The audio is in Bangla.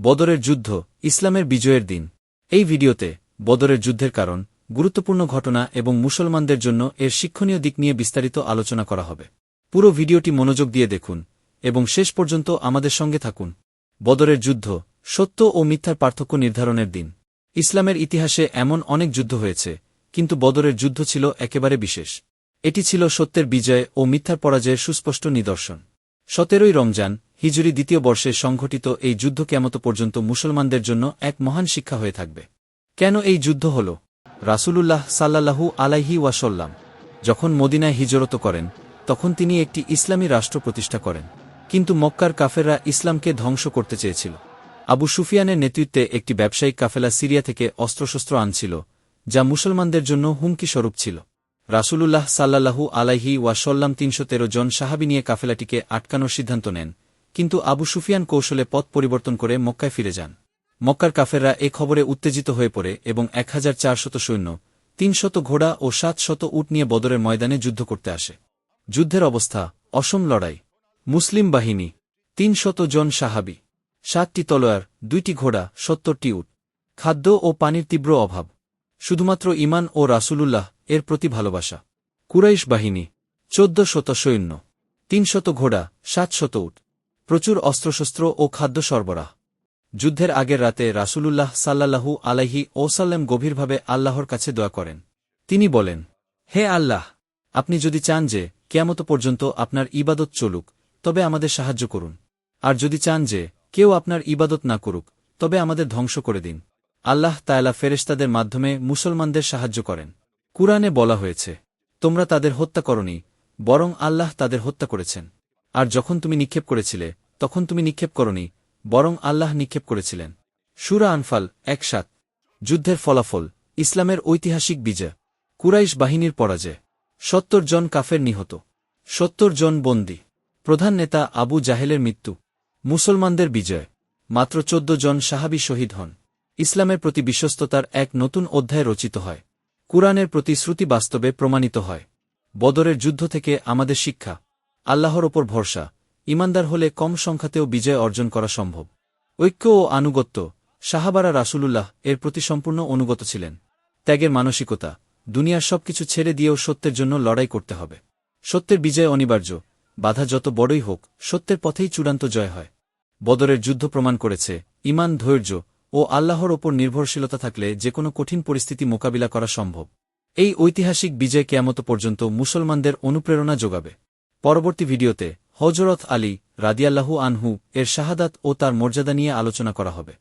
বদরের যুদ্ধ, ইসলামের বিজয়ের দিন। এই ভিডিওতে, বদরের যুদ্ধের কারণ, গুরুত্বপূর্ণ ঘটনা এবং মুসলমানদের জন্য এর শিক্ষণীয় দিক নিয়ে বিস্তারিত আলোচনা করা হবে। পুরো ভিডিওটি মনোযোগ দিয়ে দেখুন এবং শেষ পর্যন্ত আমাদের সঙ্গে থাকুন। বদরের যুদ্ধ, সত্য ও মিথ্যার পার্থক্য নির্ধারণের দিন। ইসলামের ইতিহাসে এমন অনেক যুদ্ধ হয়েছে, কিন্তু বদরের যুদ্ধ ছিল একেবারে বিশেষ। এটি ছিল সত্যের বিজয় ও মিথ্যার পরাজয়ের সুস্পষ্ট নিদর্শন। সতেরোই রমজান হিজুরি দ্বিতীয় বর্ষে সংঘটিত এই যুদ্ধ কেমত পর্যন্ত মুসলমানদের জন্য এক মহান শিক্ষা হয়ে থাকবে। কেন এই যুদ্ধ হল? রাসূলুল্লাহ সাল্লাল্লাহু আলাইহি ওয়াসল্লাম যখন মদিনায় হিজরত করেন, তখন তিনি একটি ইসলামী রাষ্ট্র প্রতিষ্ঠা করেন। কিন্তু মক্কার কাফেররা ইসলামকে ধ্বংস করতে চেয়েছিল। আবু সুফিয়ানের নেতৃত্বে একটি ব্যবসায়িক কাফেলা সিরিয়া থেকে অস্ত্রশস্ত্র আনছিল, যা মুসলমানদের জন্য হুমকি স্বরূপ ছিল। রাসূলুল্লাহ সাল্লাল্লাহু আলাইহি ওয়াসল্লাম তিনশো তেরো জন সাহাবি নিয়ে কাফেলাটিকে আটকানোর সিদ্ধান্ত নেন। কিন্তু আবু সুফিয়ান কৌশলে পথ পরিবর্তন করে মক্কায় ফিরে যান। মক্কার কাফেররা এ খবরে উত্তেজিত হয়ে পড়ে এবং এক হাজার সৈন্য, তিনশত ঘোড়া ও সাত শত উট নিয়ে বদরের ময়দানে যুদ্ধ করতে আসে। যুদ্ধের অবস্থা, অসম লড়াই। মুসলিম বাহিনী, তিনশত জন সাহাবি, সাতটি তলোয়ার, দুইটি ঘোড়া, সত্তরটি উট। খাদ্য ও পানির তীব্র অভাব। শুধুমাত্র ইমান ও রাসুলুল্লাহ এর প্রতি ভালোবাসা। কুরাইশ বাহিনী চোদ্দ শত সৈন্য, তিনশত ঘোড়া সাত শত উট। প্রচুর অস্ত্রশস্ত্র ও খাদ্য সরবরাহ। যুদ্ধের আগের রাতে রাসূলুল্লাহ সাল্লাল্লাহু আলাইহি ওসাল্লাম গভীরভাবে আল্লাহর কাছে দোয়া করেন। তিনি বলেন, হে আল্লাহ, আপনি যদি চান যে কেয়ামত পর্যন্ত আপনার ইবাদত চলুক, তবে আমাদের সাহায্য করুন। আর যদি চান যে কেউ আপনার ইবাদত না করুক, তবে আমাদের ধ্বংস করে দিন। আল্লাহ তায়লা ফেরেশতাদের মাধ্যমে মুসলমানদের সাহায্য করেন। কুরআনে বলা হয়েছে, তোমরা তাদের হত্যা করনি, বরং আল্লাহ তাদের হত্যা করেছেন। আর যখন তুমি নিক্ষেপ করেছিলে তখন তুমি নিক্ষেপ করনি, বরং আল্লাহ নিক্ষেপ করেছিলেন। সুরা আনফাল এক সাত যুদ্ধের ফলাফল, ইসলামের ঐতিহাসিক বিজয়। কুরাইশ বাহিনীর পরাজয়। সত্তর জন কাফের নিহত। সত্তর জন বন্দী। প্রধান নেতা আবু জাহেলের মৃত্যু। মুসলমানদের বিজয়। মাত্র চোদ্দ জন সাহাবি শহীদ হন। ইসলামের প্রতি বিশ্বস্ততার এক নতুন অধ্যায় রচিত হয়। কুরআনের প্রতি শ্রুতি বাস্তবে প্রমাণিত হয়। বদরের যুদ্ধ থেকে আমাদের শিক্ষা। আল্লাহর ওপর ভরসা। ইমানদার হলে কম সংখ্যাতেও বিজয় অর্জন করা সম্ভব। ঐক্য ও আনুগত্য, সাহাবারা রাসুলুল্লাহ এর প্রতি সম্পূর্ণ অনুগত ছিলেন। ত্যাগের মানসিকতা, দুনিয়ার সবকিছু ছেড়ে দিয়েও সত্যের জন্য লড়াই করতে হবে। সত্যের বিজয় অনিবার্য, বাধা যত বড়ই হোক, সত্যের পথেই চূড়ান্ত জয় হয়। বদরের যুদ্ধ প্রমাণ করেছে, ইমান ধৈর্য ও আল্লাহর ওপর নির্ভরশীলতা থাকলে যে কোনো কঠিন পরিস্থিতি মোকাবিলা করা সম্ভব। এই ঐতিহাসিক বিজয় কেয়ামত পর্যন্ত মুসলমানদের অনুপ্রেরণা যোগাবে। পরবর্তী ভিডিওতে হজরত আলী রাদিয়াল্লাহু আনহু এর শাহাদাত ও তার মর্যাদা নিয়ে আলোচনা করা হবে।